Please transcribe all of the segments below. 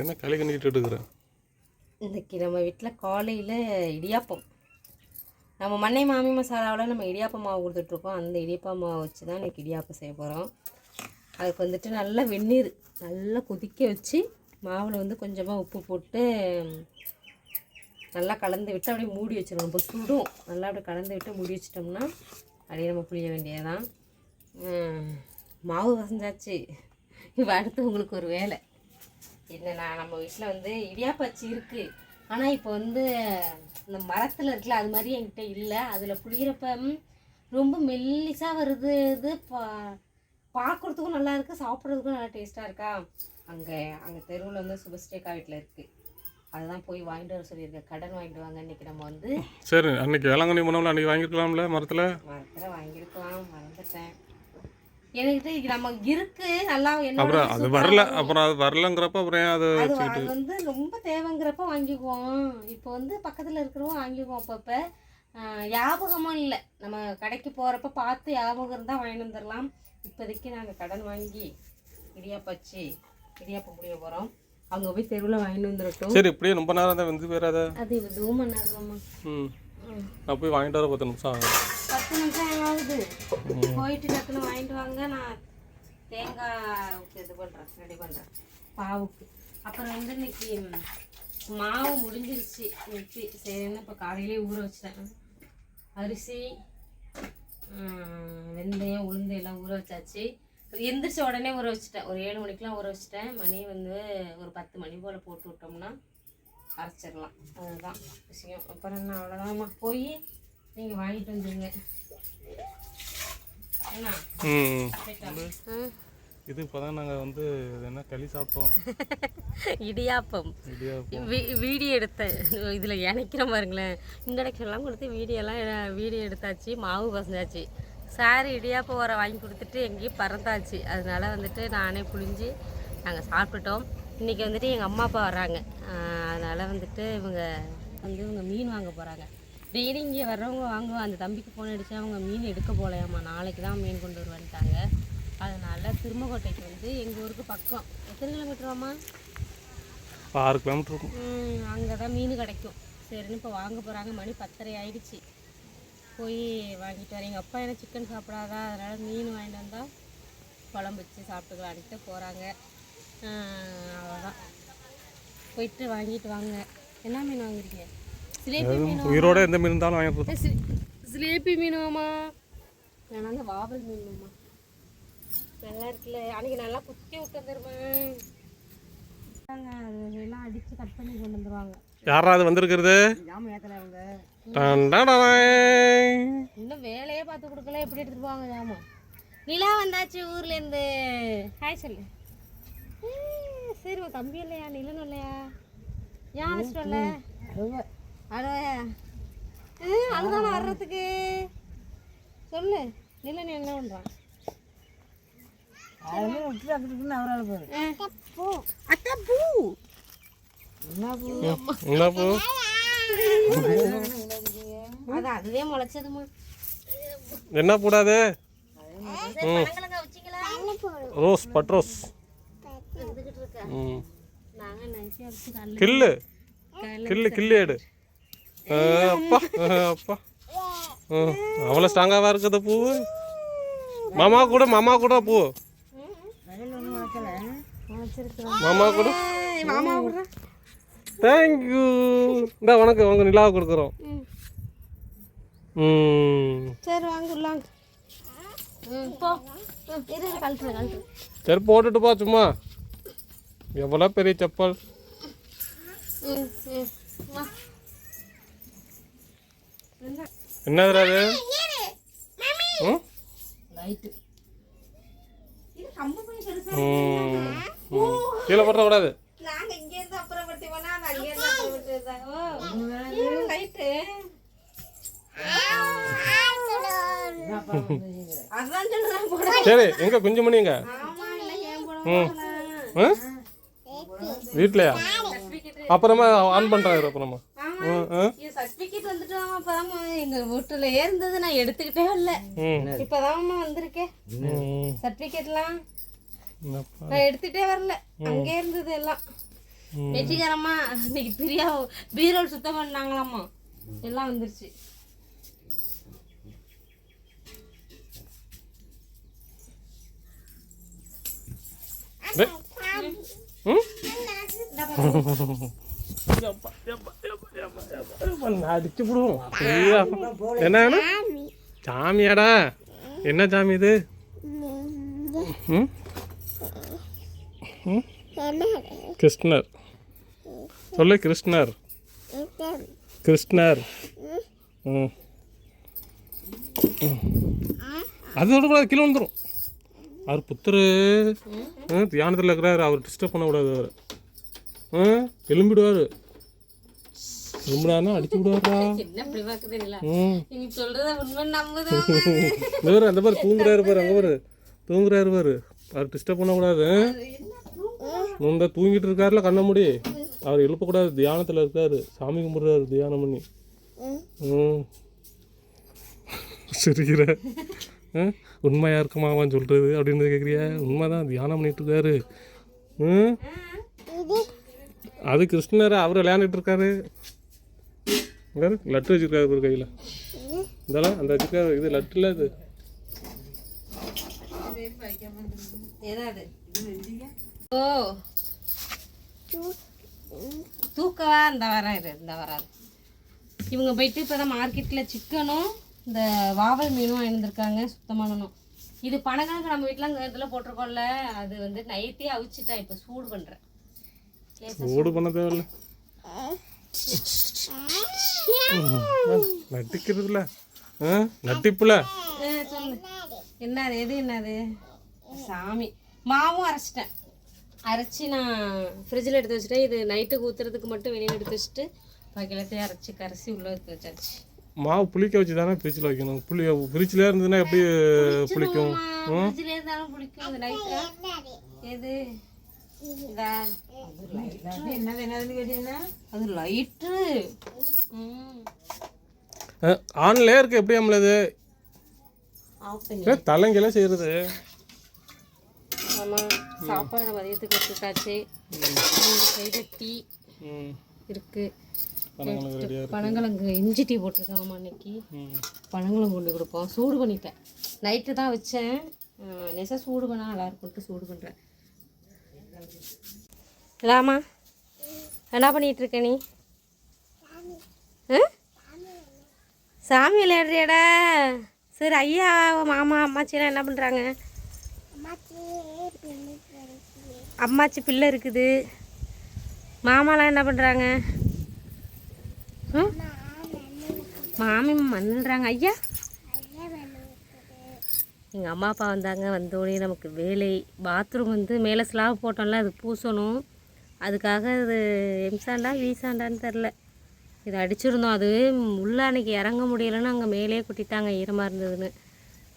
என்ன களி கண்டிட்டு இருக்கிறேன் இன்னைக்கு நம்ம வீட்டில் காலையில் இடியாப்பம். நம்ம மண்ணை மாமி மசாலாவில் நம்ம இடியாப்பம் மாவு கொடுத்துட்ருக்கோம். அந்த இடியாப்பம் மாவு வச்சு தான் இன்னைக்கு இடியாப்பம் செய்ய போகிறோம் அதுக்கு வந்துட்டு நல்லா வெந்நீர் நல்லா கொதிக்க வச்சு மாவில் வந்து கொஞ்சமாக உப்பு போட்டு நல்லா கலந்து விட்டு அப்படியே மூடி வச்சிடணும் ரொம்ப சுடும். நல்லா அப்படியே கலந்து விட்டு மூடி வச்சிட்டோம்னா அப்படியே நம்ம புளிய வேண்டியதான் மாவு வசந்தாச்சு இப்போ அடுத்து உங்களுக்கு ஒரு வேலை. என்னன்னா நம்ம வீட்டில் வந்து இடியாப்பச்சி இருக்குது ஆனால் இப்போ வந்து இந்த மரத்தில் இருக்குல்ல அது மாதிரி என்கிட்ட இல்லை. அதில் புளிகிறப்ப ரொம்ப மெல்லிசாக வருது இது பா பார்க்குறதுக்கும் நல்லா இருக்குது சாப்பிட்றதுக்கும் நல்லா டேஸ்ட்டாக இருக்கா? அங்கே அங்கே தெருவில் வந்து சுபஸ்ரேகா வீட்டில் இருக்குது அதுதான் போய் வாங்கிட்டு வர சொல்லியிருக்கேன். கடன் வாங்கிட்டு வாங்க இன்னைக்கு நம்ம வந்து சரி அன்னைக்கு வேளாங்கண்ணி போனோம்ல அன்னைக்கு வாங்கிருக்கலாம்ல மரத்தில்? மரத்தில் வாங்கியிருக்கலாம் மறந்துட்டேன். எனக்கு நம்ம இருக்கு நல்லா என்ன அப்புறம் அது வரல அப்புறம் அது வரலங்கிறப்ப அப்புறம் ஏன் அது வந்து ரொம்ப தேவைங்கிறப்ப வாங்கிக்குவோம். இப்போ வந்து பக்கத்தில் இருக்கிறவங்க வாங்கிக்குவோம். அப்பப்போ ஞாபகமும் இல்லை. நம்ம கடைக்கு போகிறப்ப பார்த்து ஞாபகம் இருந்தால் வாங்கிட்டு வந்துடலாம் இப்போதைக்கு நாங்கள் கடன் வாங்கி இடியாப்பச்சு இடியாப்பம் முடிய போகிறோம் அவங்க போய் தெருவில் வாங்கிட்டு வந்துடட்டும் சரி இப்படியே ரொம்ப நேரம் தான் வந்து போயிடாத? அது பண்ணாதுமா ம். நான் போய் வாங்கிட்டு வர பத்து நிமிஷம் ஆகும் பத்து நிமிஷம் ஆகுது. போயிட்டு டக்குன்னு வாங்கிட்டு வாங்க நான் தேங்காய் இது பண்ணுறேன் ரெடி பண்ணுறேன் பாவுக்கு. அப்புறம் வந்து இன்னைக்கு மாவு முடிஞ்சிருச்சு மிக்சி சரின்னு இப்போ காலையிலே ஊற வச்சிட்டேன். அரிசி வெந்தயம் உளுந்து எல்லாம் ஊற வச்சாச்சு. எந்திரிச்ச உடனே ஊற வச்சுட்டேன். ஒரு ஏழு மணிக்கெலாம் ஊற வச்சுட்டேன். மணி வந்து ஒரு பத்து மணி போல் போட்டு விட்டோம்னா அரைச்சிடலாம். அதுதான் விஷயம். அப்புறம் என்ன அவ்வளோதாம்மா போய் நீங்கள் வாங்கிட்டு வந்துடுங்க. இது இப்போ தான் நாங்கள் வந்து என்ன களி சாப்பிட்டோம். இடியாப்பம். வீடியோ எடுத்தேன் இதில் இணைக்கிற பாருங்களேன். இன்ட்ரடக்ஷன்லாம் கொடுத்து வீடியோலாம் வீடியோ எடுத்தாச்சு மாவு பசஞ்சாச்சு. சார் இடியாப்பம் வர வாங்கி கொடுத்துட்டு எங்கேயும் பறந்தாச்சு. அதனால வந்துட்டு நானே புழிஞ்சு நாங்கள் சாப்பிட்டுட்டோம். இன்றைக்கி வந்துட்டு எங்கள் அம்மா அப்பா வர்றாங்க. அதனால் வந்துட்டு இவங்க வந்து இவங்க மீன் வாங்க போகிறாங்க டெய்லி இங்கே வர்றவங்க வாங்குவோம் அந்த தம்பிக்கு ஃபோன் அடித்தா அவங்க மீன் எடுக்க போகலையாம்மா. நாளைக்கு தான் மீன் கொண்டு வருவான்ட்டாங்க. அதனால் திருமக்கோட்டைக்கு வந்து எங்கள் ஊருக்கு பக்கம். எத்தனை கிலோமீட்டர் வாம்மா? ஆறு கிலோமீட்டர் இருக்கும். அங்கே தான் மீன் கிடைக்கும். சரின்னு இப்போ வாங்க போகிறாங்க மணி பத்தரை ஆயிடுச்சு. போய் வாங்கிட்டு வரேன். எங்கள் அப்பா என்ன சிக்கன் சாப்பிடாதா? அதனால் மீன் வாங்கிட்டு வந்தால் குழம்பு வச்சு சாப்பிட்டுக்கலான்ட்டு போகிறாங்க அவ்வளோதான் போயிட்டு வாங்கிட்டு வாங்க. என்ன மீன் வாங்குறீங்க? உயிரோட எந்த மீன் இருந்தாலும் வாங்கிட்டு ஏ, சி- சிலேபி மீனுவாம்மா வேணா அந்த வாவல் மீனுமா நல்லா இருக்குல்ல அன்னைக்கு நல்லா குத்தி விட்டு வந்துருவேன் அது எல்லாம் அடித்து கட் பண்ணி கொண்டு வந்துருவாங்க யாராவது வந்திருக்கிறது டன் டன் டன். இன்னும் வேலையே பார்த்து கொடுக்கல எப்படி எடுத்துட்டு போவாங்க ஜாமா நிலா வந்தாச்சு ஊர்ல இருந்து ஹாய் சொல்லு சரி உன் தம்பி இல்லையா நிலனும் இல்லையா வரல அழுவையா அதுதானே வர்றதுக்கு. சொல்லு. நிலன் என்ன பண்றான் என்ன பூ? அது அதுவே முளைச்சதுமா என்ன கூடாது பழங்கிழங்கா வச்சிங்களா ரோஸ் பட்ரோஸ். காலைல கில்லு. கில்லு கில்லு எடு. அப்பா அப்பா அவ்வளோ ஸ்ட்ராங்காவா இருக்குது பூ? மாமா கூட மாமா கூட பூ. மாமா கூட. மாமா விடுறேன் தேங்க்யூ இந்த உனக்கு உங்க நிலாவை கொடுக்குறோம். சரி வாங்க சரி போட்டுட்டு போ சும்மா. எவ்வளோ பெரிய செப்பல்? ம் ம். வா என்னதுடா அது. கீழே போட்டக்கூடாது நாங்க இங்க இருந்து அப்புறப்படுத்தி போனா அது அங்க இருந்து அப்புறப்படுத்தி வந்தாங்க ஓ. லைட்டு அதான் சொல்றேன் போட. சரி எங்க குஞ்சு மணி எங்க? ஆமா இல்ல ஏன் போட ம்? வீட்லயா? அப்புறமா ஆன் பண்ணுறேன் அப்புறமா. ஆமா. ம், சர்டிபிகேட் வந்துட்டோம் அப்பதாம்மா எங்க வீட்டுல இருந்தது நான் எடுத்துக்கிட்டே இல்ல இப்பதாம்மா வந்திருக்கேன். சர்டிபிகேட்லாம்? நான் எடுத்துட்டே வரல அங்கே இருந்தது எல்லாம். வெற்றிகரமா இன்னைக்கு பிரியா பீரோல் சுத்தம் பண்ணாங்களாமா எல்லாம் வந்துருச்சு டேய். அடிச்சு விடுவோம். என்ன? சாமியாடா என்ன சாமி இது? கிருஷ்ணர் சொல்லு கிருஷ்ணர் கிருஷ்ணர் ம் ம். அது விடக்கூடாது கீழே வந்துடும் அவர் புத்தர். தியானத்தில் இருக்கிறாரு. அவர் டிஸ்டர்ப் பண்ணக்கூடாது அவர். ம் எலும்பிடுவார் எலும்பிடாருன்னா அடிச்சு விடுவாரா இந்த பாரு அந்த பாரு தூங்குறாரு பாரு அங்கே பாரு. தூங்குறாரு பாரு. அவர் டிஸ்டர்ப் பண்ணக்கூடாது. இந்த தூங்கிட்டு இருக்காருல கண்ண முடி அவர் எழுப்பக்கூடாது. தியானத்தில் இருக்காரு. சாமி கும்பிட்றாரு தியானம் பண்ணி. ம் சிரிக்கிற ஆ? உண்மையா இருக்குமாவான்னு சொல்கிறது அப்படின்னு கேட்குறியா உண்மை தான் தியானம் பண்ணிட்டு இருக்காரு ம்? அது கிருஷ்ணர் அவர் விளையாண்டுட்டு இருக்காரு. லட்டு வச்சிருக்காரு ஒரு கையில். இதெல்லாம் அந்த வச்சுருக்காரு. இது லட்டுல இது. ஓ. தூக்கவா இந்த வர இந்த வராது இவங்க போயிட்டு இப்போ தான் மார்க்கெட்டில் சிக்கனும் இந்த வாவல் மீனும் வாங்கியிருந்திருக்காங்க சுத்தம் பண்ணணும் இது பணக்கணக்கு நம்ம வீட்டில் அங்கே இதில் போட்டிருக்கோம்ல அது வந்து நைட்டே அவிச்சிட்டேன் இப்போ சூடு பண்ணுறேன் சூடு பண்ண தேவையில்ல. நட்டிக்கிறதுல. நட்டிப்புல. என்னது எது என்னது? சாமி. மாவும் அரைச்சிட்டேன். அரைச்சி நான் ஃப்ரிட்ஜில் எடுத்து வச்சுட்டேன். இது நைட்டுக்கு ஊற்றுறதுக்கு மட்டும் வெளியில் எடுத்து வச்சுட்டு பாக்கி எல்லாத்தையும் அரைச்சி கரைச்சி உள்ளே எடுத்து வச்சாச்சு. மாவு புளிக்க வச்சு தானே ஃப்ரிட்ஜில் வைக்கணும். புளி ஃப்ரிட்ஜில் இருந்ததுன்னா எப்படி புளிக்கும்? ஆன்லேயே இருக்கு எப்படி நம்மளது செய்கிறது ஆமாம் சாப்பாடு மதியத்துக்கு வச்சுட்டாச்சு டீ இருக்கு. பனங்கிழங்கு இஞ்சி டீ போட்டிருக்காங்கம்மா இன்னைக்கு பனங்கிழங்கு கொண்டு கொடுப்போம். சூடு பண்ணிட்டேன். நைட்டு தான் வச்சேன். லேசாக சூடு பண்ணால் நல்லா இருக்கும்ட்டு சூடு பண்ணுறேன் இல்லாமா என்ன பண்ணிட்டு இருக்க நீ? சாமி விளையாடுறியாடா? சரி ஐயா மாமா அம்மாச்சிலாம் என்ன பண்ணுறாங்க அம்மாச்சி பிள்ளை இருக்குது. மாமாலாம் என்ன பண்ணுறாங்க மாமி மண்ணுறாங்க. ஐயா. எங்கள் அம்மா அப்பா வந்தாங்க வந்தோடனே நமக்கு வேலை. பாத்ரூம் வந்து மேலே ஸ்லாப் போட்டோம்ல அது பூசணும். அதுக்காக அது எம்சாண்டா வீசாண்டான்னு தெரில இது அடிச்சிருந்தோம். அது உள்ள அன்றைக்கி இறங்க முடியலைன்னு அங்கே மேலே குட்டிட்டாங்க ஈரமாக இருந்ததுன்னு.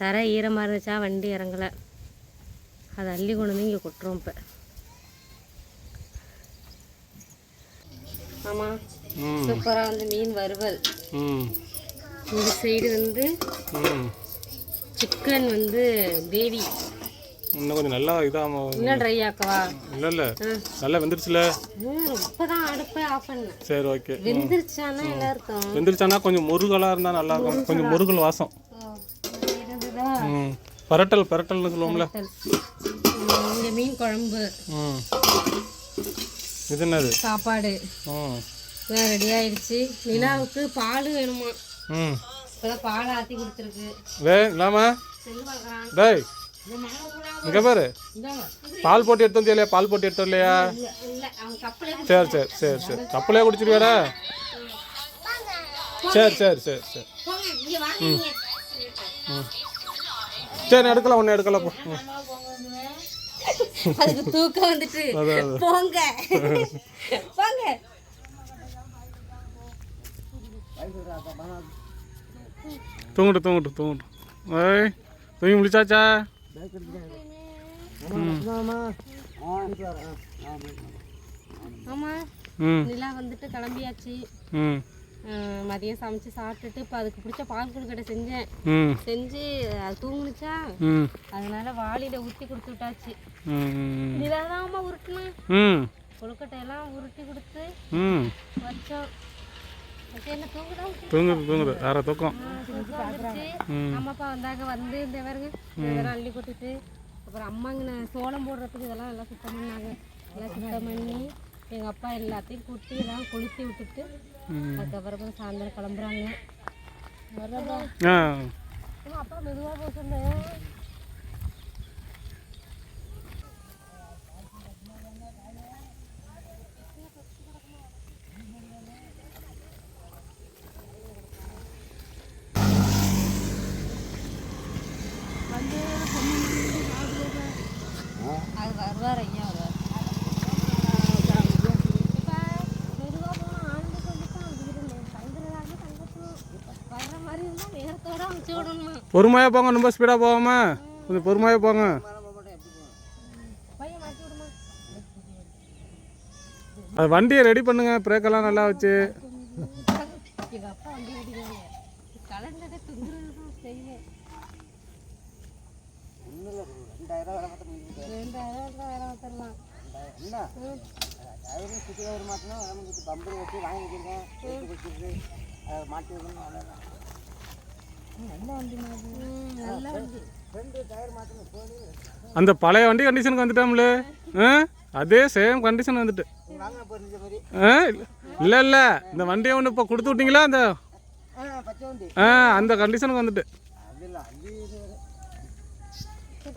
தர ஈரமாக இருந்துச்சா வண்டி இறங்கலை. அதை அள்ளி கொண்டு வந்து இங்கே கொட்டுறோம் இப்போ. ஆமாம் சூப்பராக வந்து மீன் வறுவல். ம். இந்த சைடு வந்து சிக்கன் வந்து கிரேவி. இன்னும் கொஞ்சம் நல்லா இதாக இன்னும் ட்ரை ஆக்கவா? இல்லை இல்லை. நல்லா வெந்துருச்சுல? இப்போ தான் அடுப்பை ஆஃப் பண்ணேன் சரி ஓகே வெந்துருச்சானா என்ன அர்த்தம் வெந்துருச்சானா கொஞ்சம் முருகலாக இருந்தால் நல்லா இருக்கும் கொஞ்சம் முருகல் வாசம். பரட்டல் பரட்டல்னு சொல்லுவோம்ல. மீன் குழம்பு. ம். இது என்னது? சாப்பாடு. ம். ரெடி ஆயிடுச்சு. நிலாவுக்கு பால் வேணுமா? ம். இப்போதான் பால் ஆற்றி கொடுத்துருக்கு. வே இல்லாம டேய். இங்கே பாரு. பால் போட்டு எடுத்தோம் இல்லையா? பால் போட்டு எடுத்தோம் இல்லையா சரி சரி சரி சரி. கப்பலே குடிச்சிருவியாடா சரி சரி சரி சரி. வாங்க நீங்க. சரி எடுக்கலாம் ஒன்று எடுக்கலாம் போ. ம். அதுக்கு தூக்கம் வந்துட்டு. போங்க. போங்க. தூங்கட்டும் தூங்கட்டும் தூங்கட்டும் ஏய் தூங்கி முடிச்சாச்சா? ஆமா ம். நிலா வந்துட்டு கிளம்பியாச்சு. மதியம் சமைச்சு சாப்பிட்டுட்டு இப்போ அதுக்கு பிடிச்ச பால் கொழுக்கட்டை செஞ்சேன். செஞ்சு அது தூங்குனுச்சா? அதனால வாளியில் ஊற்றி கொடுத்து விட்டாச்சு. ம் நிதானமா உருட்டுனா? ம். கொழுக்கட்டையெல்லாம் உருட்டி கொடுத்து வச்சோம். தூங்குதா தூங்குது. வேற தூக்கம். அம்மா அப்பா வந்தாங்க வந்து இந்த இதெல்லாம் அள்ளி கொட்டிட்டு அப்புறம் அம்மாங்க சோளம் போடுறதுக்கு இதெல்லாம் எல்லாம் சுத்தம் பண்ணாங்க. எல்லாம் சுத்தம் பண்ணி எங்கள் அப்பா எல்லாத்தையும் கூட்டி எல்லாம் கொளுத்தி விட்டுட்டு அதுக்கப்புறம் சாயந்தரம் கிளம்புறாங்க. அப்பா மெதுவாக போக அது வருவார் ஐயா வருவார் இப்ப மெதுவா போனா ஆண்டு சொல்லித்தான் அது இருந்தேன். தங்குறதாக தங்கட்டும். வர்ற மாதிரி இருந்தா நேரத்தோட அனுப்பிச்சு விடணுமா பொறுமையாக போங்க செய்வேன் அந்த பழைய வண்டி கண்டிஷனுக்கு வந்துட்டோம்ல? ஆ? அதே சேம் கண்டிஷன் வந்துட்டு. ஆ இல்லை இல்லை. இந்த வண்டியை ஒன்று இப்போ கொடுத்து விட்டீங்களா அந்த? ஆ அந்த கண்டிஷனுக்கு வந்துட்டு.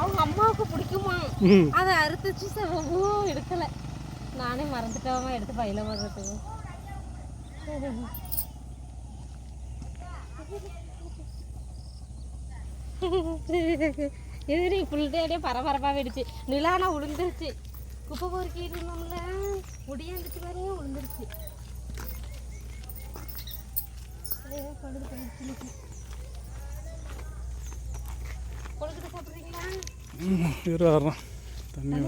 அவங்க அம்மாவுக்கு பிடிக்குமா? அதை அறுத்துச்சு செவவும் எடுக்கல. நானே மறந்துட்டாம எடுத்து பையில போடுறதுக்கு. இது ஃபுல் டேடே பரபரப்பாக வெடிச்சு நிலானா விழுந்துருச்சு குப்பை பொறுக்கிட்டு இருந்தோம்ல முடியாந்துச்சு பாருங்க விழுந்துருச்சு ஐயோ, படுது, படுது, சிலுக்கு. கொழுக்கட்டை சாப்பிட்றீங்களா இரு தண்ணி